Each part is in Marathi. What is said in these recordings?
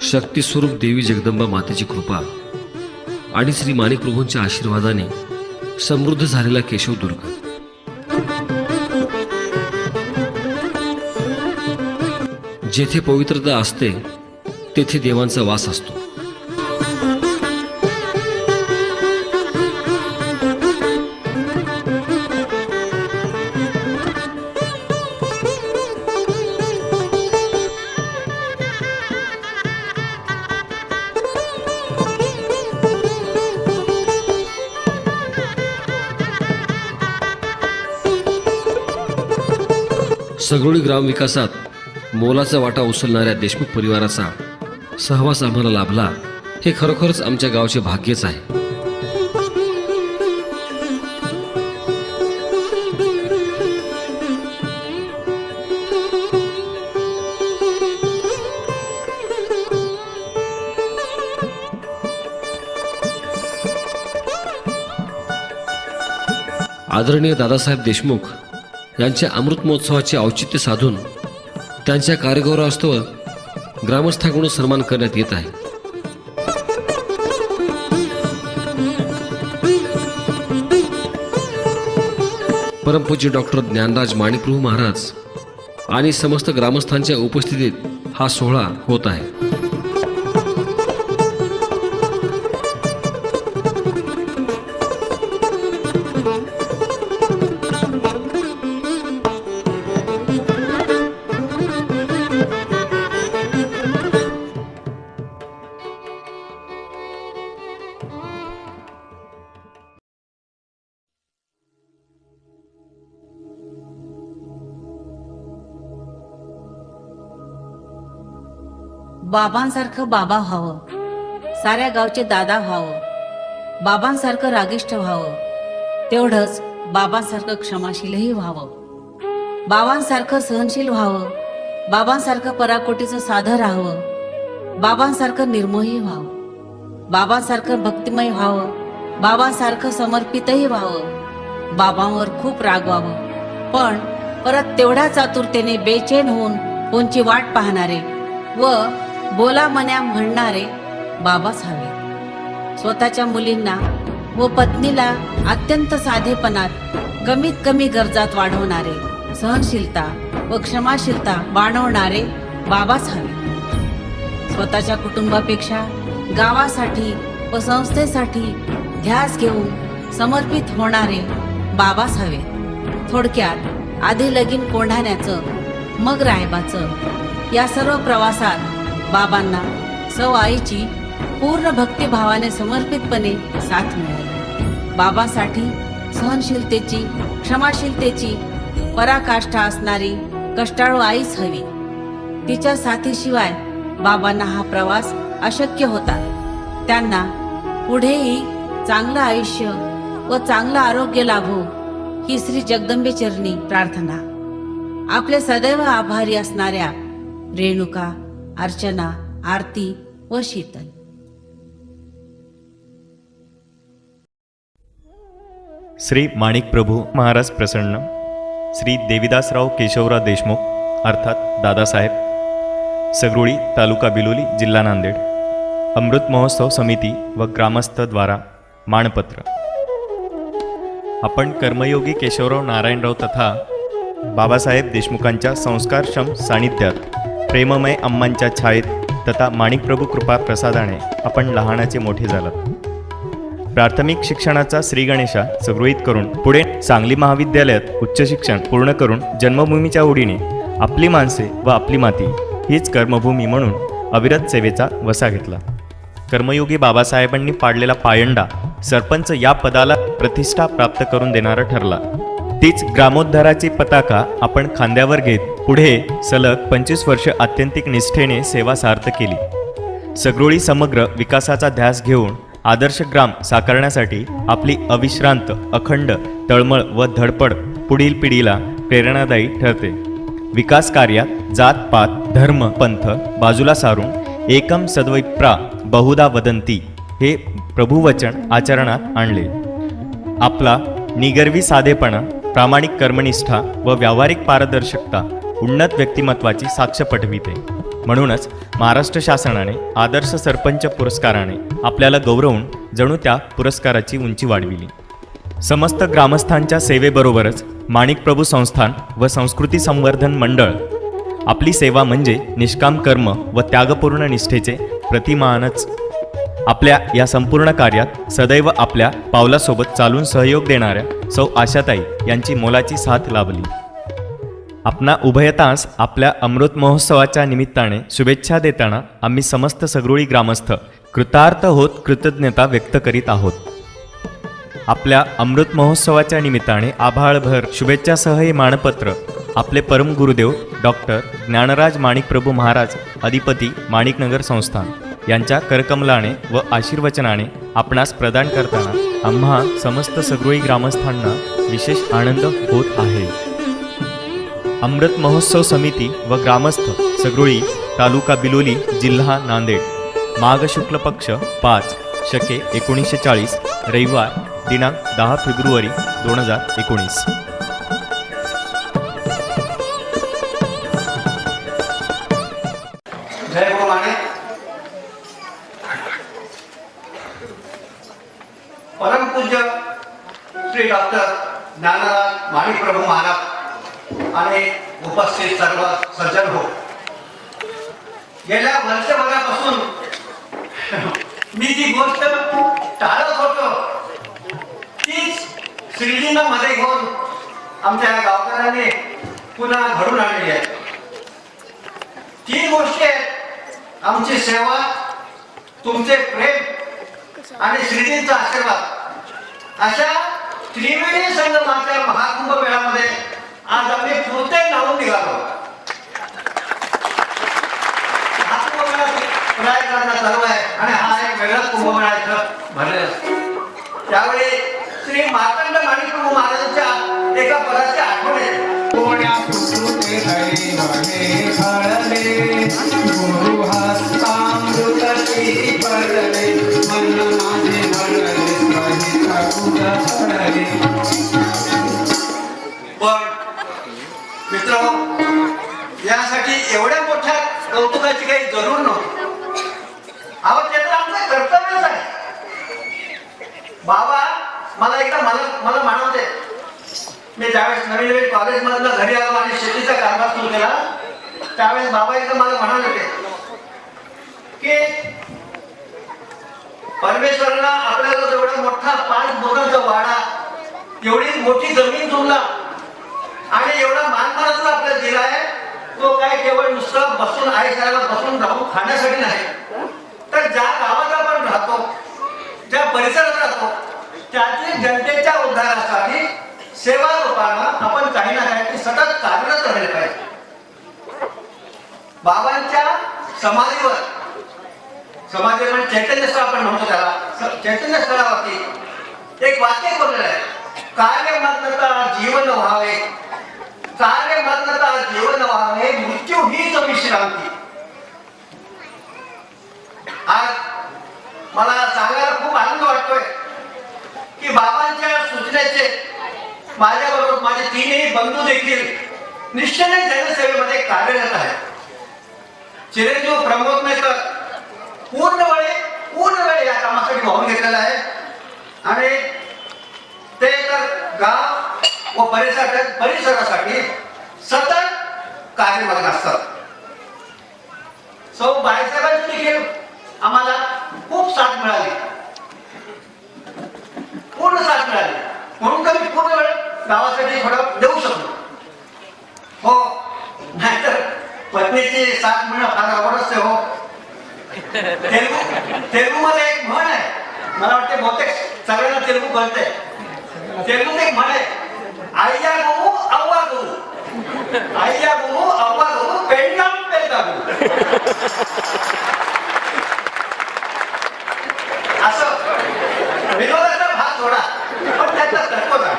शक्तिस्वरूप देवी जगदंबा मातेची कृपा आणि श्री माणिकप्रभूंच्या आशीर्वादाने समृद्ध झालेला केशवदुर्ग जेथे पवित्रता असते तेथे देवांचा वास असतो. सगळी ग्रामविकासात मोलाचा वाटा उचलणाऱ्या देशमुख परिवाराचा सहवास आम्हाला लाभला हे खरोखरच आमच्या गावचे भाग्यच आहे. आदरणीय दादासाहेब देशमुख यांच्या अमृत महोत्सवाचे औचित्य साधून त्यांच्या कार्यगौरवास्तव ग्रामस्थांकडून सन्मान करण्यात येत आहे. परमपूज्य डॉक्टर ज्ञानराज माणिकप्रभू महाराज आणि समस्त ग्रामस्थांच्या उपस्थितीत हा सोहळा होत आहे. बाबांसारखं बाबा व्हावं. साऱ्या गावचे दादा व्हावं. बाबांसारखं रागिष्ट व्हावं. तेवढंच बाबांसारखं क्षमाशीलही व्हावं. बाबांसारखं सहनशील व्हावं. बाबांसारखं पराकोटीचं साधं राहावं. बाबांसारखं निर्मोही व्हावं. बाबांसारखं भक्तिमय व्हावं. बाबांसारखं समर्पितही व्हावं. बाबांवर खूप रागवावं पण परत तेवढ्या चातुरतेने बेचैन होऊन कोणची वाट पाहणारे व बोला मन्या म्हणणारे बाबाच हवे. स्वतःच्या मुलींना व पत्नीला अत्यंत साधेपणात कमीत कमी गरजात वाढवणारे सहनशीलता व क्षमाशीलता बाणवणारे बाबाच हवे. स्वतःच्या कुटुंबापेक्षा गावासाठी व संस्थेसाठी ध्यास घेऊन समर्पित होणारे बाबाच हवे. थोडक्यात आधी लगीन कोंढाण्याचं मग रायबाचं या सर्व प्रवासात बाबांना सौ आईची पूर्ण भक्तिभावाने समर्पितपणे साथ मिळाली. बाबासाठी सहनशीलतेची क्षमाशीलतेची पराकाष्ठा असणारी कष्टाळू आईच हवी. तिच्या साथीशिवाय बाबांना हा प्रवास अशक्य होता. त्यांना पुढेही चांगलं आयुष्य व चांगलं आरोग्य लाभो ही श्री जगदंबे चरणी प्रार्थना. आपले सदैव आभारी असणाऱ्या रेणुका अर्चना आरती व शीतल. श्री माणिक प्रभू महाराज प्रसन्न. श्री देविदासराव केशवराव देशमुख अर्थात दादासाहेब. सगरुळी तालुका बिलोली जिल्हा नांदेड. अमृत महोत्सव समिती व ग्रामस्थ द्वारा माणपत्र आपण कर्मयोगी केशवराव नारायणराव तथा बाबासाहेब देशमुखांच्या संस्कारक्षम सानिध्यात प्रेममय अम्मांच्या छायेत तथा माणिकप्रभू कृपा प्रसादाने आपण लहानाचे मोठे झालात प्राथमिक शिक्षणाचा श्रीगणेशा गणेशा करून पुढे सांगली महाविद्यालयात उच्च शिक्षण पूर्ण करून जन्मभूमीच्या ओढीने आपली माणसे व आपली माती हीच कर्मभूमी म्हणून अविरत सेवेचा वसा घेतला. कर्मयोगी बाबासाहेबांनी पाडलेला पायंडा सरपंच या पदाला प्रतिष्ठा प्राप्त करून देणारा ठरला. तीच ग्रामोद्धाराची पताका आपण खांद्यावर घेत पुढे सलग पंचवीस वर्ष आत्यंतिक निष्ठेने सेवा सार्थ केली. सगरोळी समग्र विकासाचा ध्यास घेऊन आदर्श ग्राम साकारण्यासाठी आपली अविश्रांत अखंड तळमळ व धडपड पुढील पिढीला प्रेरणादायी ठरते. विकास कार्यात जात पात धर्म पंथ बाजूला सारून एकम सद्वैप्रा बहुधा वदंती हे प्रभुवचन आचरणात आणले. आपला निगर्वी साधेपणा प्रामाणिक कर्मनिष्ठा व व्यावहारिक पारदर्शकता उन्नत व्यक्तिमत्वाची साक्ष पटविते म्हणूनच महाराष्ट्र शासनाने आदर्श सरपंच पुरस्काराने आपल्याला गौरवून जणू त्या पुरस्काराची उंची वाढविली. समस्त ग्रामस्थांच्या सेवेबरोबरच माणिकप्रभू संस्थान व संस्कृती संवर्धन मंडळ आपली सेवा म्हणजे निष्काम कर्म व त्यागपूर्ण निष्ठेचे प्रतिमानच. आपल्या या संपूर्ण कार्यात सदैव आपल्या पावलासोबत चालून सहयोग देणाऱ्या सौ आशाताई यांची मोलाची साथ लाभली. आपणा उभयतांस आपल्या अमृत महोत्सवाच्या निमित्ताने शुभेच्छा देताना आम्ही समस्त सगरुळी ग्रामस्थ कृतार्थ होत कृतज्ञता व्यक्त करीत आहोत. आपल्या अमृत महोत्सवाच्या निमित्ताने आभाळभर शुभेच्छासह हे मानपत्र आपले परम गुरुदेव डॉक्टर ज्ञानराज माणिकप्रभू महाराज अधिपती माणिकनगर संस्थान यांच्या करकमलाने व आशीर्वचनाने आपणास प्रदान करताना आम्हा समस्त सगळी ग्रामस्थांना विशेष आनंद होत आहे. अमृत महोत्सव समिती व ग्रामस्थ सगरुळी तालुका बिलोली जिल्हा नांदेड. माघ शुक्ल पक्ष पाच शके एकोणीसशे चाळीस रविवार दिनांक दहा फेब्रुवारी दोन हजार एकोणीस. परमपूज्य श्री डॉक्टर ज्ञानराज माणिकप्रभू महाराज. आणि उपस्थित सर्व सज्जन हो. गेल्या वर्षभरापासून मी जी गोष्ट टाळत होतो तीच श्रीजींना मध्ये घेऊन आमच्या या गावकऱ्यांनी पुन्हा घडून आणली आहे. तीन गोष्टी आहेत आमची सेवा तुमचे प्रेम आणि श्रीजींचा आशीर्वाद अशा त्रिवेणी संघ महाकुंभ मेळामध्ये आज आम्ही कृत्य लावून निघालो. आहे आणि हा एक वेगळाच कुंभमेळा इथं भरलेला त्यावेळी श्री मार्तंड माणिकप्रभू महाराजांच्या एका पदाची आठवण येते. कोण्या सुकृते फळले गुरु पडले. मी नवीन कॉलेजमधनं घरी आलो आणि शेतीचा कारभार सुरू केला. त्यावेळेस बाबा एकदा मला म्हणाले होते की परमेश्वरानं आपल्याला जेवढा मोठा पाच बोटांचा वाडा एवढी मोठी जमीन जुमला आणि एवढा मानपणातून आपल्याला दिला आहे तो काय केवळ नुसतं बसून आई साहेब बसून राहून खाण्यासाठी नाही. तर ज्या गावात आपण राहतो ज्या परिसरात राहतो त्यातील जनतेच्या उद्धारासाठी सेवा रूपानं आपण काही ना काही सतत कार्यरत राहिले पाहिजे. बाबांच्या समाधीवर समाधी म्हणजे चैतन्य स्थळ आपण म्हणतो त्याला. चैतन्य स्थळावरती एक वाक्य बोललेलं आहे. कार्य मग्नता जीवन व्हावे. कार्य मग्नता जीवन व्हावे मृत्यू हीच विश्रांती. आज मला सांगायला खूप आनंद वाटतोय की बाबांच्या सूचनेचे माझ्याबरोबर माझे तीनही बंधू देखील निश्चयाने जनसेवेमध्ये कार्यरत आहेत. चिरंजीव प्रमोद मेकर पूर्ण वेळे पूर्ण वेळ या कामासाठी वाहून घेतलेला आहे. आणि ते तर गाव व परिसर परिसरासाठी सतत कार्यमग्न असतात. सो बाळासाहेबांची देखील आम्हाला खूप साथ मिळाली. पूर्ण साथ मिळाली. म्हणून गावासाठी थोडं देऊ शकतो. हो नाहीतर पत्नीची साथ मिळणं फार अवघड असते हो. तेलगू तेलगू मध्ये एक म्हण आहे. मला वाटते बहुतेक सगळ्यांना तेलगू कळते तेलगूत एक म्हण आहे. आय्या गो अव्वा गो आय्या गो अव्वा गो पेंडाम पेंडा गो असं विनोदाचा भाग थोडा पण त्याचा तत्व आहे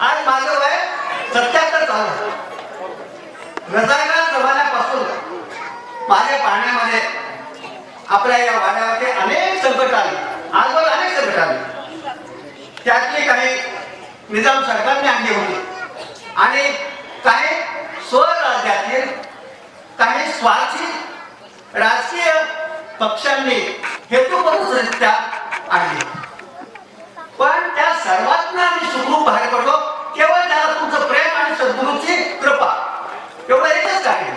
आज माझं वय सत्याहत्तर चालू रजाकार जमान्यापासून माझ्या पाहण्यामध्ये आपल्या या वाड्यावरती अनेक संकट आली आजवर अनेक संकट आली त्यातली निजाम सरकारने आणली होती. आणि काही स्वराज्यातील काही स्वार्थी राजकीय पक्षांनी हेतुपरस्त्या आणली. पण त्या सर्वांना आम्ही सुखरूप बाहेर पडलो. केवळ त्याला तुमचं प्रेम आणि सद्गुरूची कृपा. एवढं एकच कारण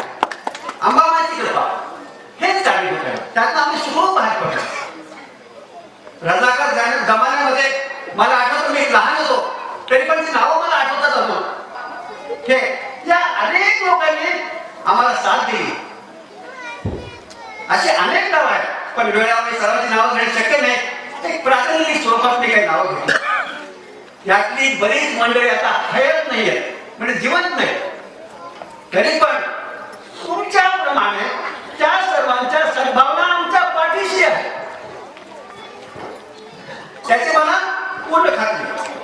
अंबाबाची कृपा. हेच कारण होतं त्यातनं आम्ही सुखरूप बाहेर पडलो. रजाकार जमान्यामध्ये मला आठवतं मी लहान तरी पण ती नावं मला आठवतात अजून. हे या अनेक लोकांनी आम्हाला साथ दिली. अशी अनेक नाव आहेत. पण वेळावर सर्वांची नावं घेणे शक्य नाही. एक प्राथमिक स्वरूपात मी काही नावं घेतली यातली बरीच मंडळी आता हयत नाही आहेत म्हणजे जिवंत नाही तरी पण तुमच्याप्रमाणे त्या सर्वांच्या सद्भावना आमच्या पाठीशी आहे त्याची मला पूर्ण खात्री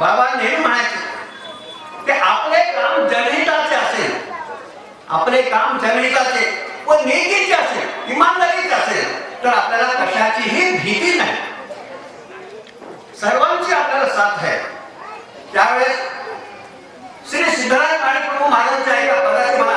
बाबा नेहमी म्हणायचे ते आपले काम जनहिताचे असेल. आपले काम जनहिताचे व नेहमीचे असेल इमानदारीचे असेल तर आपल्याला कशाचीही भीती नाही. सर्वांची आपल्याला साथ आहे. त्यावेळेस श्री सिद्धराज प्रभू महाराजांच्या एका पदाची मला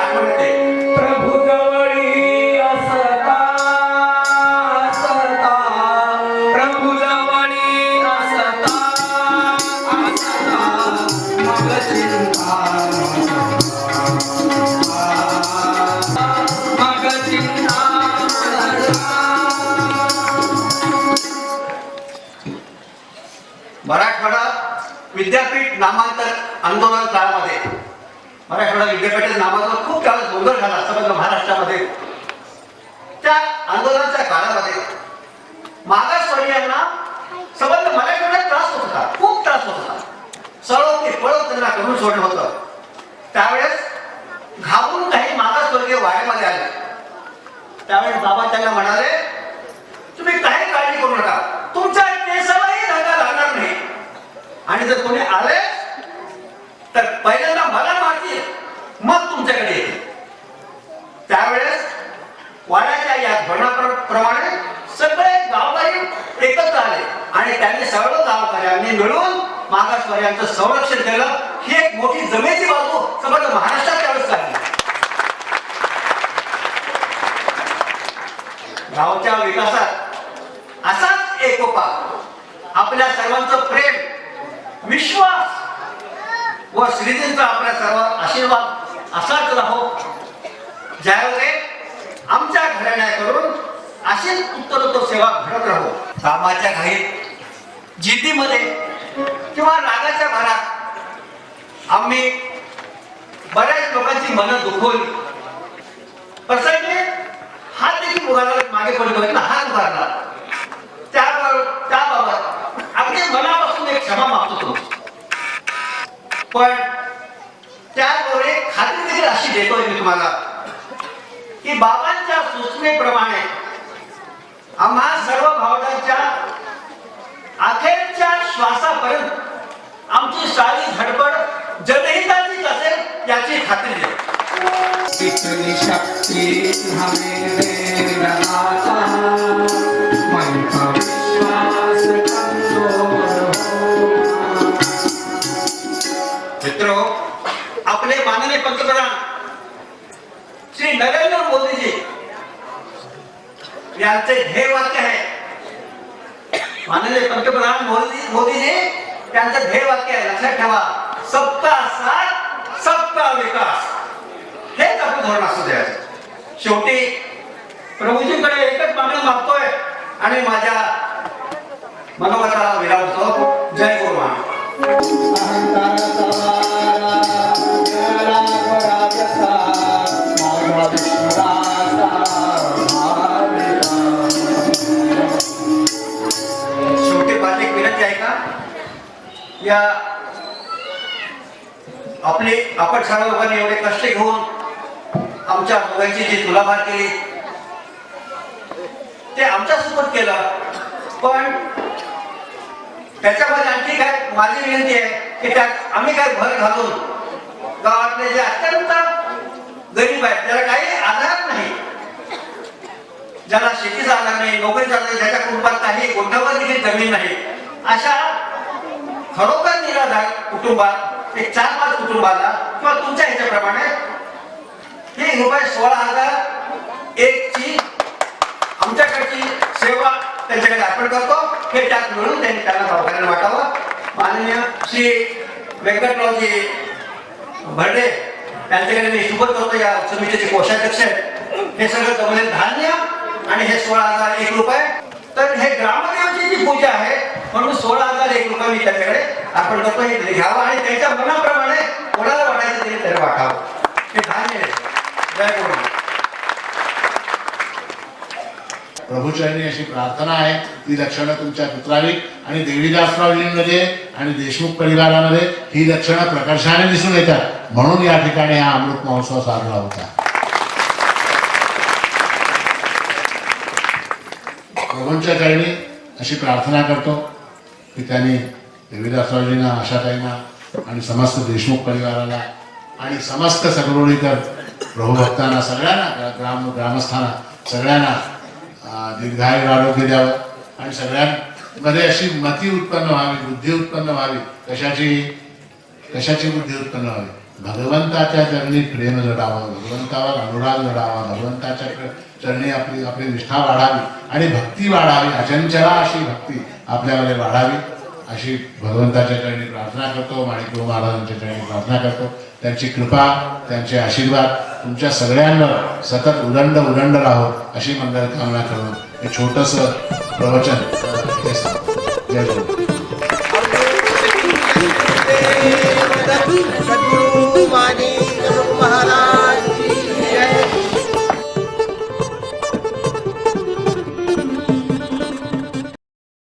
विद्यापीठ नामांतर आंदोलन काळामध्ये. मराठवाडा विद्यापीठाच्या नामांतर खूप त्यावेळेस गोंधळ झाला समग्र महाराष्ट्रामध्ये. त्या आंदोलनाच्या काळामध्ये मागासवर्गीयांना संबंध मराठवाड्यात त्रास होत होता खूप त्रास होत होता. सळव ते पळो त्यांना करून सोडलं होतं. त्यावेळेस घाबरून काही मागासवर्गीय वाड्यामध्ये आले. त्यावेळेस बाबा त्यांना म्हणाले तुम्ही काही काळजी करू नका तुमच्या केसालाही धक्का लागणार नाही आणि जर कोणी आले तर पहिल्यांदा मला मारतील मग तुमच्याकडे येतील त्यावेळेस वाड्याच्या या धोरणाप्रमाणे सगळे गावकरी एकत्र आले आणि त्यांनी सर्व गावकऱ्यांनी मिळून यांचं संरक्षण केलं. ही एक मोठी जमेची बाजू समज महाराष्ट्रात त्यावेळेस लागली. गावच्या विकासात असाच एकोपा आपल्या सर्वांचं प्रेम विश्वास व श्रीजींचा आपल्या सर्व आशीर्वाद असाच राहो. ज्यावेळी आमच्या घराण्याकडून अशीच उत्तरोत्तर सेवा घडत राहो. कामाच्या घाईत जिद्दीमध्ये किंवा रागाच्या भरात आम्ही बऱ्याच लोकांची मनं दुखवली. प्रसंगी हा देखील मुलाला मागे पडलो ना हात भरला त्याबाबत त्याबाबत अगदी मनापासून एक क्षमा मागतो तो. पण त्याबरोबर एक खात्री देखील अशी देतोय मी तुम्हाला की बाबांच्या सूचनेप्रमाणे आम्हा सर्व भावनांच्या अखेरच्या श्वासापर्यंत आमची सारी धडपड जनहिताचीच असेल याची खात्री हो मित्र आपले माननीय पंतप्रधान श्री नरेंद्र मोदीजी यांचे ध्येय वाक्य आहे. माननीय पंतप्रधान मोदी मोदीजी त्यांचं ध्येय वाक्य आहे लक्षात ठेवा. सबका साथ सबका विकास. हेच आपलं धोरण असू द्यायचं शेवटी प्रभूजींकडे एकच मागणं मागतोय आणि माझ्या मनोगताला विराम होतो. जय गुरुमान आपण लोकांनी एवढे कष्ट घेऊन आमच्या दोघांची जी तुलाभार केली ते आमच्यासोबत केलं. पण त्याच्यामध्ये आणखी काय माझी विनंती आहे की त्यात आम्ही काय भर घालून गावातले जे अत्यंत गरीब आहेत त्याला काही आधार नाही ज्याला शेतीचा आधार नाही नोकरीचा आधार नाही, ज्याच्या कुटुंबात काही गोठ्यावर देखील जमीन नाही अशा खरोखर निराधार कुटुंबात एक चार पाच कुटुंबाला किंवा तुमच्या ह्याच्याप्रमाणे हे रुपये सोळा हजार एकची आमच्याकडची सेवा त्यांच्याकडे अर्पण करतो. हे त्यात मिळून त्यांनी त्यांना गावकऱ्यांना वाटावं माननीय श्री व्यंकटरावजी भरडे त्यांच्याकडे मी सुबत करतो. या समितीचे कोषाध्यक्ष आहेत. हे सगळं जमलेलं धान्य आणि हे सोळा हजार एक रुपये तर हे ग्रामदेवची जी पूजा आहे म्हणून सोळा हजार एक रुपये मी त्याच्याकडे आपण करतो. हे घ्यावं आणि त्यांच्या मनाप्रमाणे कोणाला वाटायचं तरी तर वाटावं. हे धान्य जय गुरु प्रभूचरणी अशी प्रार्थना आहे. ती लक्षणं तुमच्यात उतरावी आणि देवीदासरावजींमध्ये आणि देशमुख परिवारामध्ये ही लक्षणं प्रकर्षाने दिसून येतात. म्हणून या ठिकाणी हा अमृत महोत्सव साजरा होता प्रभूंच्या चरणी अशी प्रार्थना करतो की त्यांनी देवीदासरावजींना आशाताईंना आणि समस्त देशमुख परिवाराला आणि समस्त सगरोळीकर प्रभुभक्तांना सगळ्यांना ग्राम ग्रामस्थांना सगळ्यांना अं, आरोग्य द्यावं आणि सगळ्यांमध्ये अशी मती उत्पन्न व्हावी बुद्धी उत्पन्न व्हावी कशाची कशाची बुद्धी उत्पन्न व्हावी? भगवंताच्या चरणी प्रेम जडावं भगवंतावर अनुराग जडावा भगवंताच्या चरणी आपली आपली निष्ठा वाढावी आणि भक्ती वाढावी अचंचला अशी भक्ती आपल्यामध्ये वाढावी अशी भगवंताच्या चरणी प्रार्थना करतो माणिकप्रभू महाराजांच्या चरणी प्रार्थना करतो त्यांची कृपा त्यांचे आशीर्वाद तुमच्या सगळ्यांवर सतत उदंड उदंड राहो अशी मंगल कामना करून हे छोटंसं प्रवचन जय सद्गुरु माने